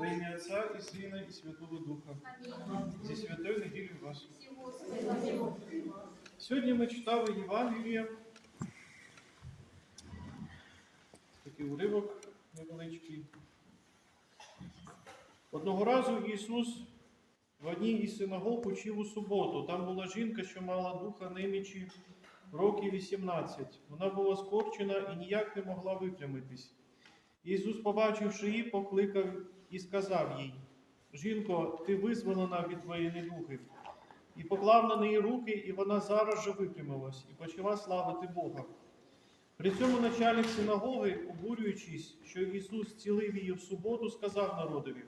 Во ім'я Отця і Сина, і Святого Духа. Зі святою неділею вас. Сьогодні ми читали Євангеліє. Такий уривок невеличкий. Одного разу Ісус в одній із синагог учив у суботу. Там була жінка, що мала духа немічі років 18. Вона була скорчена і ніяк не могла випрямитись. Ісус, побачивши її, покликав і сказав їй: Жінко, ти визволена від твоєї недуги. І поклав на неї руки, і вона зараз же випрямилась і почала славити Бога. При цьому начальник синагоги, обурюючись, що Ісус цілив її в суботу, сказав народові: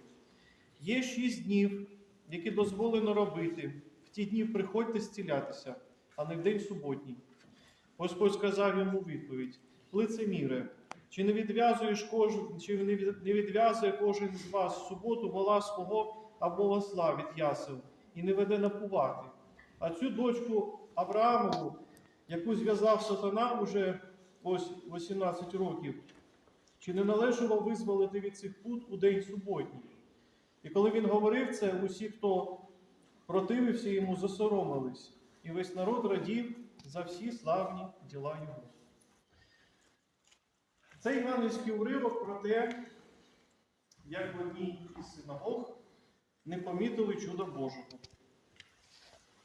Є шість днів, які дозволено робити. В ті дні приходьте зцілятися, а не в день суботній. Господь сказав йому відповідь: Лицеміре, чи не відв'язуєш кожен, чи не відв'язує кожен з вас суботу вола свого або осла від ясел і не веде напувати? А цю дочку Авраамову, яку зв'язав сатана уже ось 18 років, чи не належало визволити від цих пут у день суботній? І коли він говорив це, усі, хто противився йому, засоромились, і весь народ радів за всі славні діла його. Це івангельський уривок про те, як в одній із синагог не помітили чуда Божого.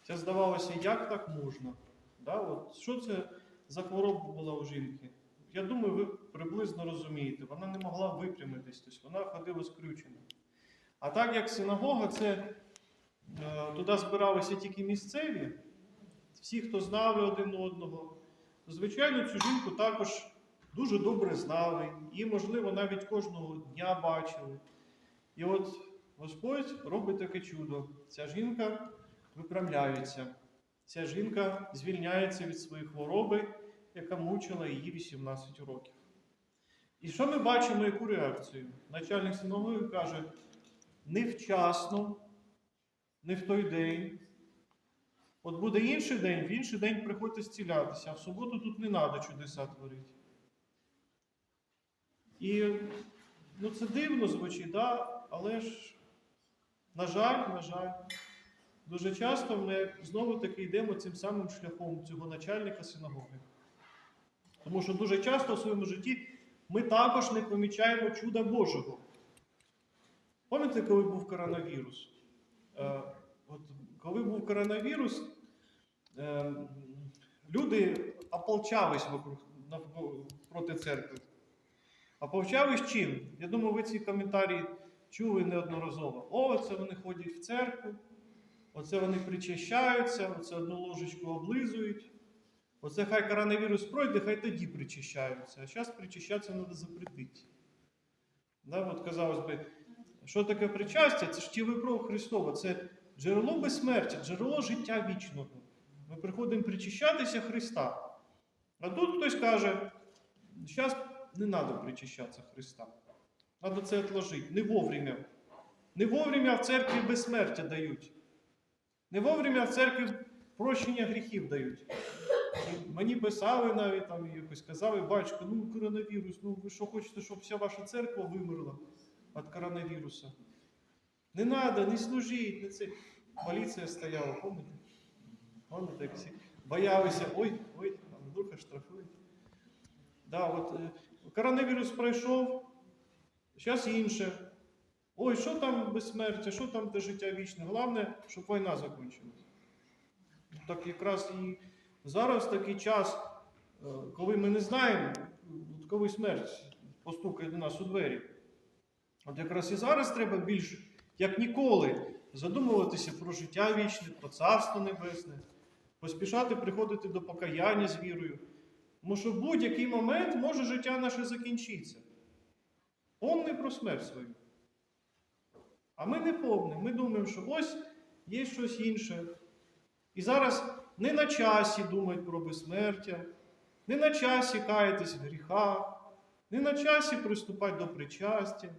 Це здавалося, як так можна? Да? От, що це за хвороба була у жінки? Я думаю, ви приблизно розумієте, вона не могла випрямитись, тобто вона ходила скрючена. А так як синагога, це е, туди збиралися тільки місцеві, всі, хто знали один одного, звичайно, цю жінку також дуже добре знали, і, можливо, навіть кожного дня бачили. І от Господь робить таке чудо. Ця жінка виправляється. Ця жінка звільняється від своєї хвороби, яка мучила її 18 років. І що ми бачимо, яку реакцію? Начальник синагоги каже: невчасно, не в той день. От буде інший день, в інший день приходьте зцілятися, а в суботу тут не треба чудеса творити. І ну, це дивно звучить, да? але ж, на жаль, на жаль, дуже часто ми знову таки йдемо цим самим шляхом цього начальника синагоги. Тому що дуже часто в своєму житті ми також не помічаємо чуда Божого. Пам'ятаєте, коли був коронавірус? Е, от, коли був коронавірус, е, люди ополчались вокруг, проти церкви. Ополчались чим? Я думаю, ви ці коментарі чули неодноразово. О, це вони ходять в церкву, оце вони причащаються, оце одну ложечку облизують. Оце хай коронавірус пройде, хай тоді причащаються. А зараз причащатися треба запретити. Да, от, казалось би, що таке причастя? Це ж тіло кров Христова, це джерело безсмертя, джерело життя вічного. Ми приходимо причащатися Христа. А тут хтось каже, зараз не треба причащатися Христа. Треба це відложити. Не вовремя. Не вовремя в церкві безсмертя дають. Не вовремя в церкві прощення гріхів дають. І мені писали навіть там якось казали, батько, ну коронавірус, ну ви що хочете, щоб вся ваша церква вимерла від коронавіруса? Не треба, не служіть, не це. Поліція стояла, пам'ятаєте? Пам'ятаєте, як всі боялися, ой, ой, там духа штрафують. Да, от, е, коронавірус пройшов, зараз інше. Ой, що там безсмертя, що там те життя вічне? Головне, щоб війна закінчилась. Так якраз і зараз такий час, е, коли ми не знаємо, коли смерть постукає до нас у двері. От якраз і зараз треба більш, як ніколи, задумуватися про життя вічне, про царство небесне, поспішати приходити до покаяння з вірою. Тому що в будь-який момент може життя наше закінчитися. Помни про смерть свою. А ми не помнимо. Ми думаємо, що ось є щось інше. І зараз не на часі думати про безсмертя, не на часі каятись в гріхах, не на часі приступати до причастя,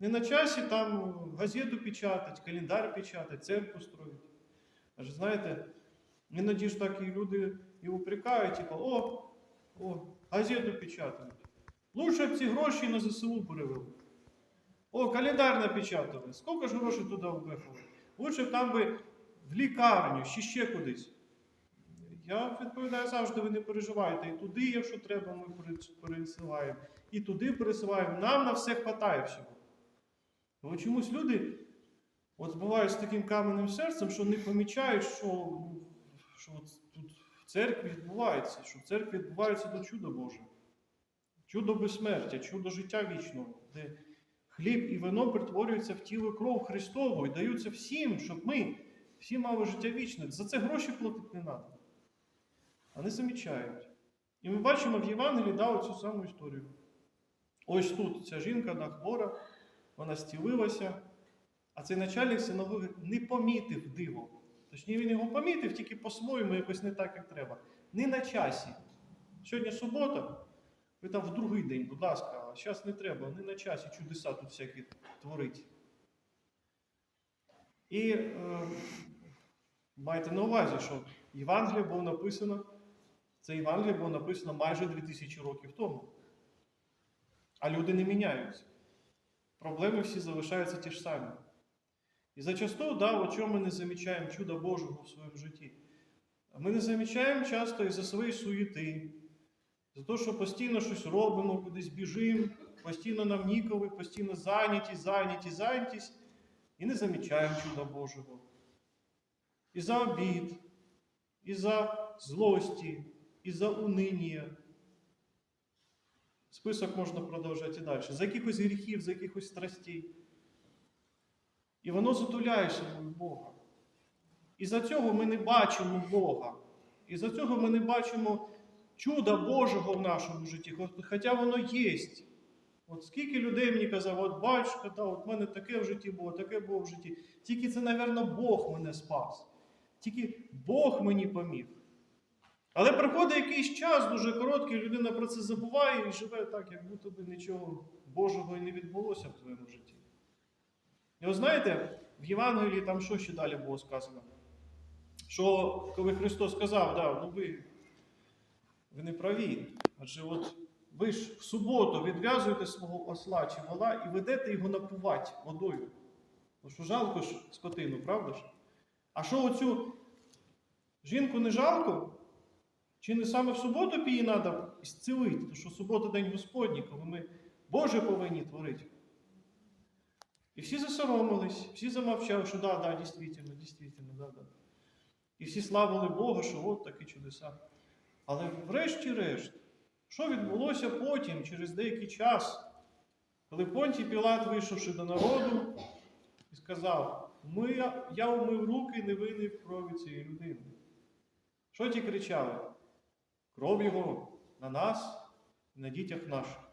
не на часі там газету печатати, календар печатати, церкву строїти. Аж знаєте, іноді ж так і люди і упрекають, типу, о, о, газету печатають. Лучше б ці гроші на ЗСУ перевели. О, календар напечатали. Скільки ж грошей туди вбехали? Лучше б там би в лікарню, чи ще кудись. Я відповідаю завжди, ви не переживайте. І туди, якщо треба, ми пересилаємо. І туди пересилаємо. Нам на все хватає всього. Але чомусь люди от бувають з таким каменним серцем, що не помічають, що, ну, що от тут церкві відбувається, що в церкві відбувається до чуда Боже. Чудо безсмертя, чудо життя вічного, де хліб і вино перетворюються в тіло і кров Христову і даються всім, щоб ми всі мали життя вічне. За це гроші платити не треба. А не замічають. І ми бачимо в Євангелії дав цю саму історію. Ось тут ця жінка да, хвора, вона стілилася, а цей начальник синагоги не помітив диво. Точніше, він його помітив, тільки по-своєму якось не так, як треба. Не на часі. Сьогодні субота, ви там в другий день, будь ласка, а зараз не треба, не на часі чудеса тут всякі творить. І е, майте на увазі, що Євангеліє було написано, це Євангеліє було написано майже 2000 років тому. А люди не міняються. Проблеми всі залишаються ті ж самі. І зачасту, да, от чому ми не замічаємо чуда Божого в своєму житті. Ми не замічаємо часто із-за своєї суєти, за те, що постійно щось робимо, кудись біжимо, постійно нам ніколи, постійно зайняті, зайняті, зайнятість, і не замічаємо чуда Божого. І за обід, і за злості, і за униння. Список можна продовжувати і далі. За якихось гріхів, за якихось страстей. І воно затуляє собою Бога. І за цього ми не бачимо Бога. І за цього ми не бачимо чуда Божого в нашому житті, хоча воно є. От скільки людей мені казав, от бач, та, от в мене таке в житті було, таке було в житті. Тільки це, напевно, Бог мене спас. Тільки Бог мені поміг. Але проходить якийсь час дуже короткий, людина про це забуває і живе так, як будто би нічого Божого і не відбулося в твоєму житті. І ви знаєте, в Євангелії там що ще далі було сказано? Що коли Христос сказав, да, ну ви, ви не праві, адже от ви ж в суботу відв'язуєте свого осла чи вола і ведете його напувати водою. Ну що жалко ж скотину, правда ж? А що оцю жінку не жалко? Чи не саме в суботу її треба зцілити? Тому що субота день Господній, коли ми Боже повинні творити. І всі засоромились, всі замовчали, що да, да, дійсно, дійсно, да, да. І всі славили Бога, що от такі чудеса. Але врешті-решт, що відбулося потім, через деякий час, коли Понтій Пілат, вийшовши до народу, і сказав: Ми, я умив руки невинний в крові цієї людини. Що ті кричали? Кров його на нас і на дітях наших.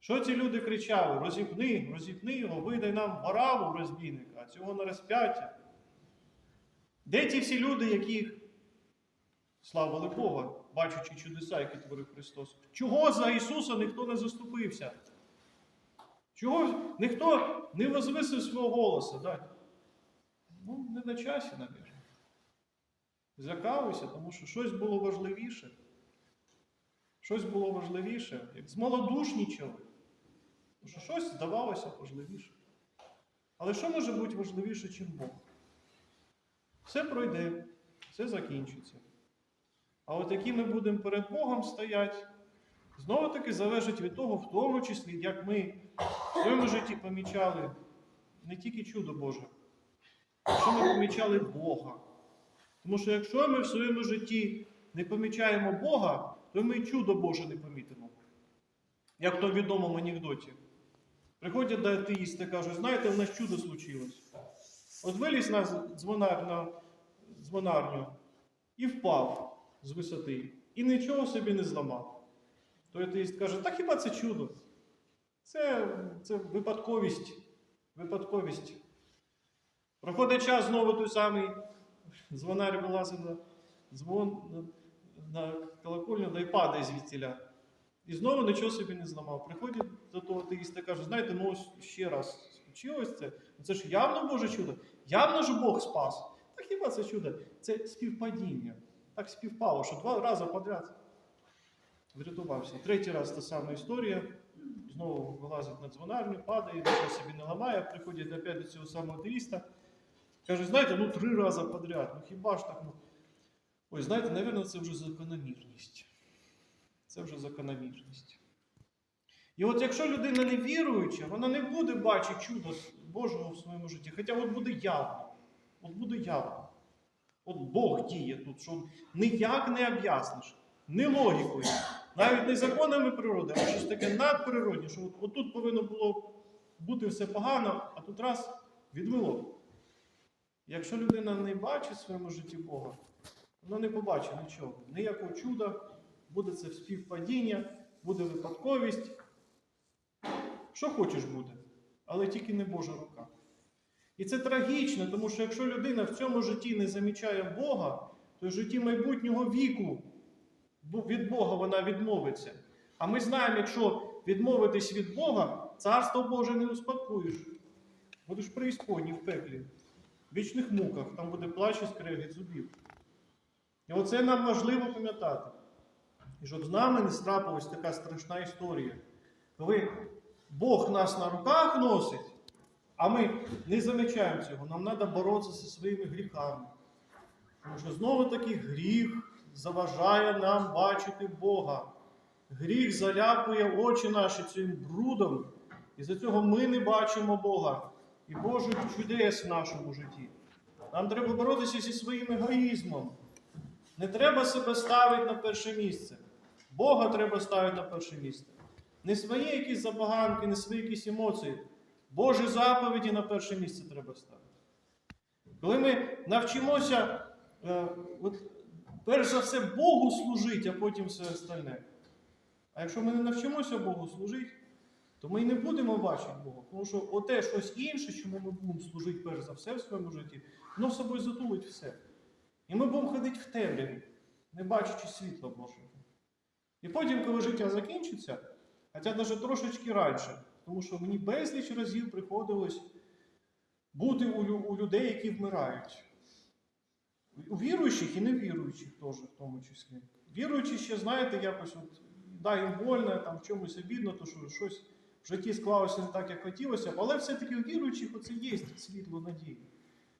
Що ці люди кричали? Розіпни, розіпни його, видай нам вараву розбійника, а цього на розп'яття. Де ті всі люди, які славили Бога, бачачи чудеса, які творив Христос? Чого за Ісуса ніхто не заступився? Чого ніхто не возвисив свого голосу? Да? Ну, не на часі, навіть. Злякалися, тому що щось було важливіше. Щось було важливіше, як змалодушнічали. Тому що щось здавалося важливіше. Але що може бути важливіше, ніж Бог? Все пройде, все закінчиться. А от які ми будемо перед Богом стояти, знову таки залежить від того, в тому числі, як ми в своєму житті помічали не тільки чудо Боже, а що ми помічали Бога. Тому що якщо ми в своєму житті не помічаємо Бога, то ми чудо Боже не помітимо. Як то відомому анекдоті. Приходять до атеїста і кажуть, знаєте, в нас чудо случилось. От виліз на дзвонар, на дзвонарню і впав з висоти. І нічого собі не зламав. То атеїст каже, та хіба це чудо? Це, це випадковість. Випадковість. Проходить час знову той самий дзвонар вилазить на дзвон на, колокольню, да й падає звідтіля. І знову нічого собі не зламав. Приходять до того атеїста і кажуть, знаєте, ну ось ще раз случилось це. Ну, Це ж явно Боже чудо. Явно ж Бог спас. Так хіба це чудо? Це співпадіння. Так співпало, що два рази подряд врятувався. Третій раз та сама історія. знову вилазить на дзвонарню, падає, нічого собі не ламає, приходять опять до цього самого атеїста. Каже, знаєте, ну три рази подряд, ну хіба ж так? Ну... Ой, знаєте, напевно, це вже закономірність. Це вже закономірність. І от якщо людина не віруюча, вона не буде бачити чудо Божого в своєму житті. Хоча от буде явно. От буде явно. От Бог діє тут, що ніяк не об'ясниш, ні логікою, навіть не законами природи, а щось таке надприродне, що от тут повинно було бути все погано, а тут раз відвело. Якщо людина не бачить в своєму житті Бога, вона не побачить нічого. Ніякого чуда, буде це співпадіння, буде випадковість. Що хочеш буде, але тільки не Божа рука. І це трагічно, тому що якщо людина в цьому житті не замічає Бога, то в житті майбутнього віку від Бога вона відмовиться. А ми знаємо, якщо відмовитись від Бога, царство Боже не успокоїш. Будеш в преісподній, в пеклі, в вічних муках, там буде плач і скрегіт зубів. І оце нам важливо пам'ятати. І щоб з нами не трапилась така страшна історія, коли Бог нас на руках носить, а ми не замічаємо цього. Нам треба боротися зі своїми гріхами. Тому що знову таки гріх заважає нам бачити Бога. Гріх заляпує очі наші цим брудом, і за цього ми не бачимо Бога і Божих чудес в нашому житті. Нам треба боротися зі своїм егоїзмом. Не треба себе ставити на перше місце. Бога треба ставити на перше місце. Не свої якісь забаганки, не свої якісь емоції. Божі заповіді на перше місце треба ставити. Коли ми навчимося, е, от, перш за все, Богу служити, а потім все остальне. А якщо ми не навчимося Богу служити, то ми і не будемо бачити Бога. Тому що оте щось інше, чому ми будемо служити перш за все в своєму житті, воно собою затулить все. І ми будемо ходити в темряві, не бачачи світла Божого. І потім, коли життя закінчиться, хоча навіть трошечки раніше, тому що мені безліч разів приходилось бути у, лю- у людей, які вмирають. У віруючих і невіруючих теж, в тому числі. Віруючі ще, знаєте, якось от, да, їм больно, там в чомусь обідно, то що щось в житті склалося не так, як хотілося, але все-таки у віруючих оце є світло надії.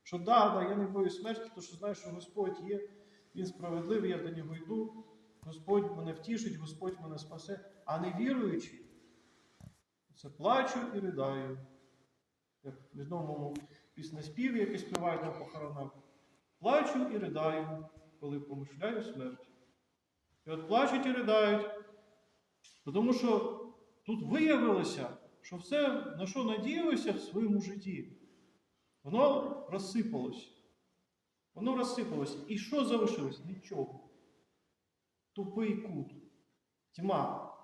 Що да, да, я не боюсь смерті, тому що знаю, що Господь є, Він справедливий, я до нього йду, Господь мене втішить, Господь мене спасе, а не віруючі. Це плачу і ридаю. Як в відомому піснеспіві, який співають на похоронах. Плачу і ридаю, коли помишляю смерть. І от плачуть і ridaють, тому що тут виявилося, що все, на що надіялися в своєму житті, воно розсипалось. Воно розсипалось. І що залишилось? Нічого. Тупий кут. Тьма.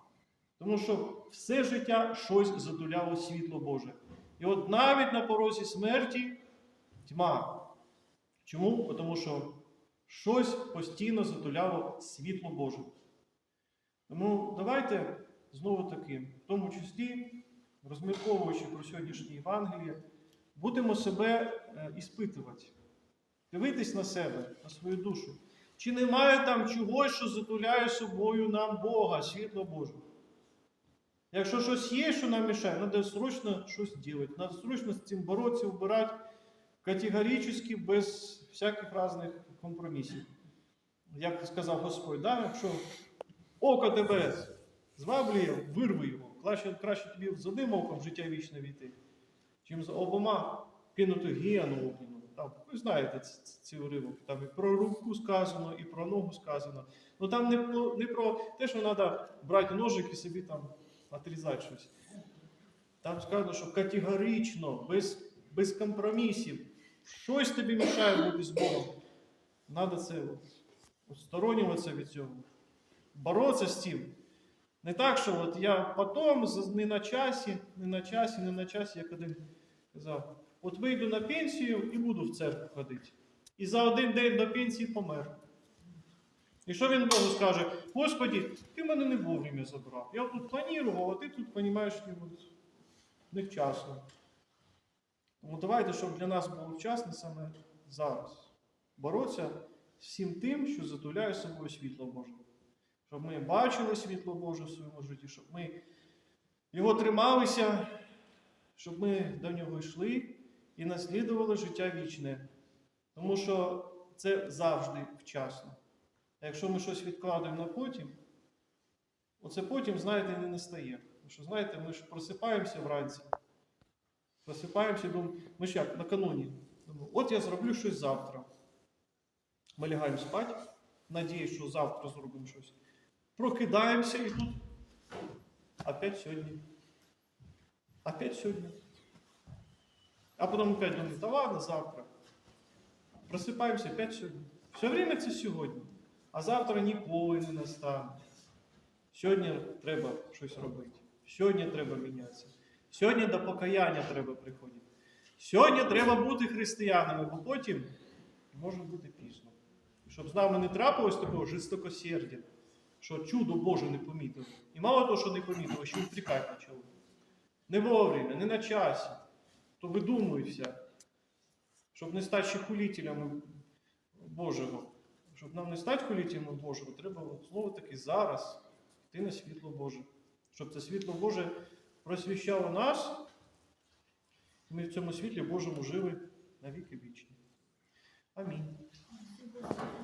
Тому що все життя щось затуляло світло Боже. І от навіть на порозі смерті тьма. Чому? Тому що щось постійно затуляло світло Боже. Тому давайте знову таки, в тому числі, розмірковуючи про сьогоднішнє Євангеліє, будемо себе е, іспитувати, дивитись на себе, на свою душу. Чи немає там чогось, що затуляє собою нам Бога, світло Боже? Якщо щось є, що нам мішає, треба срочно щось робити. Треба срочно з цим боротися, вбирати категорично, без всяких різних компромісів. Як сказав Господь, да? якщо око тебе зваблює, вирви його. Краще, тобі з одним оком життя вічне війти, чим з обома кинути гіану огнену. Там, ви знаєте ці, уривок. Там і про руку сказано, і про ногу сказано. Ну там не не про те, що треба брати ножик і собі там отрізати щось. Там сказано, що категорично, без, без компромісів. Щось тобі мішає бути з Богом. Треба це от, від цього. Боротися з цим. Не так, що от я потім, не на часі, не на часі, не на часі, як один казав, от вийду на пенсію і буду в церкву ходити. І за один день до пенсії помер. І що він Богу скаже? Господі, ти мене не вовремя забрав. Я тут планував, а ти тут, розумієш, невчасно. Тому давайте, щоб для нас було вчасно саме зараз. Боротися з всім тим, що затуляє собою світло Боже. Щоб ми бачили світло Боже в своєму житті, щоб ми його трималися, щоб ми до нього йшли і наслідували життя вічне. Тому що це завжди вчасно. А якщо ми щось відкладаємо на потім, оце потім, знаєте, не настає. Тому що, знаєте, ми ж просипаємося вранці, просипаємося, думаємо, ми ж як накануні. Думаю, от я зроблю щось завтра. Ми лягаємо спати, надіюсь, що завтра зробимо щось. Прокидаємося і тут опять сьогодні. Опять сьогодні. А потім опять думаємо, та ладно, завтра. Просипаємося опять сьогодні. Все время це сьогодні. А завтра ніколи не настане. Сьогодні треба щось робити. Сьогодні треба мінятися. Сьогодні до покаяння треба приходити. Сьогодні треба бути християнами, бо потім може бути пізно. Щоб з нами не трапилось такого жорстокосердя, що чудо Боже не помітили. І мало того, що не помітили, ще й втрікати почали. Не вовремя, не на часі. То видумується, щоб не стати ще хулителями Божого. Щоб нам не стати хулителями Божого, треба знову таки зараз йти на світло Боже. Щоб це світло Боже просвіщало нас, і ми в цьому світлі Божому жили навіки вічні. Амінь.